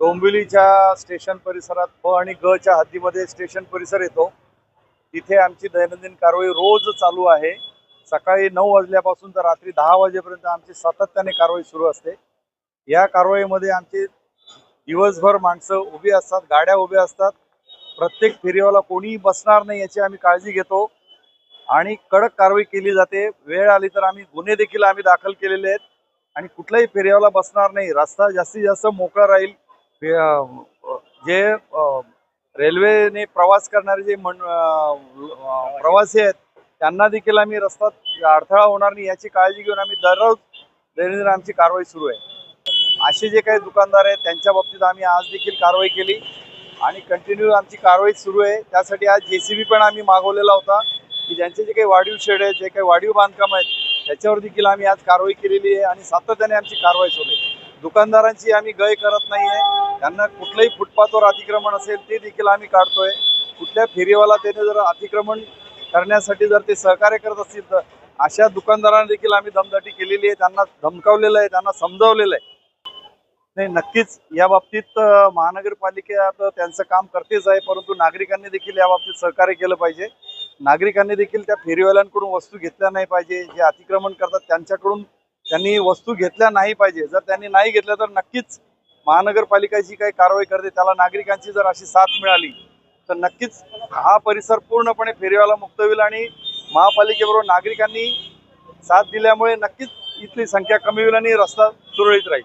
डोंबिवलीच्या station परिसरात प आणि ग च्या हद्दीमध्ये स्टेशन परिसर येतो. तिथे आमची दैनंदिन कारवाई रोज चालू आहे. सकाळी नऊ वाजल्यापासून तर रात्री दहा वाजेपर्यंत आमची सातत्याने कारवाई सुरू असते. या कारवाईमध्ये आमची दिवसभर माणसं उभी असतात गाड्या उभ्या असतात. प्रत्येक फेरीवाला कोणीही बसणार नाही याची आम्ही काळजी घेतो. आणि कडक कारवाई केली जाते. वेळ आली तर आम्ही गुन्हे देखील आम्ही दाखल केलेले आहेत. आणि कुठलाही फेरीवाला बसणार नाही. रस्ता जास्तीत जास्त मोकळा राहील. जे रेल्वेने प्रवास करणारे जे मन प्रवासी आहेत त्यांना देखील आम्ही रस्त्यात अडथळा होणार नाही याची काळजी घेऊन आम्ही दररोज दैनंदिन आमची कारवाई सुरू आहे. असे जे काही दुकानदार आहेत त्यांच्या बाबतीत आम्ही आज देखील कारवाई केली आणि कंटिन्यू आमची कारवाई सुरू आहे. त्यासाठी आज जेसीबी पण आम्ही मागवलेला होता की ज्यांचे जे काही वाढीव शेड आहेत जे काही वाढीव बांधकाम आहेत त्याच्यावर देखील आम्ही आज कारवाई केलेली आहे आणि सातत्याने आमची कारवाई सुरू आहे. दुकानदारांची आम्ही गय करत नाही आहे त्यांना कुठलंही फुटपाथवर अतिक्रमण असेल ते देखील आम्ही काढतोय. कुठल्या फेरीवाला त्याने जर अतिक्रमण करण्यासाठी जर ते सहकार्य करत असतील तर अशा दुकानदारांना देखील आम्ही दमदाटी केलेली आहे. त्यांना धमकावलेलं आहे त्यांना समजावलेलं आहे. नाही नक्कीच या बाबतीत अ, आता त्यांचं काम करतेच आहे परंतु नागरिकांनी देखील या बाबतीत सहकार्य केलं पाहिजे. नागरिकांनी देखील त्या फेरीवाल्यांकडून वस्तू घेतल्या नाही पाहिजे. जे अतिक्रमण करतात त्यांच्याकडून त्यांनी वस्तू घेतल्या नाही पाहिजे. जर त्यांनी नाही घेतल्या तर नक्कीच महानगरपालिका जी काही कारवाई करते. त्याला नागरिकांची जर अशी साथ मिळाली तर नक्कीच हा परिसर पूर्णपणे फेरीवाला मुक्त होईल आणि महापालिकेबरोबर नागरिकांनी साथ दिल्यामुळे नक्कीच इथली संख्या कमी होईल आणि रस्ता सुरळीत राहील.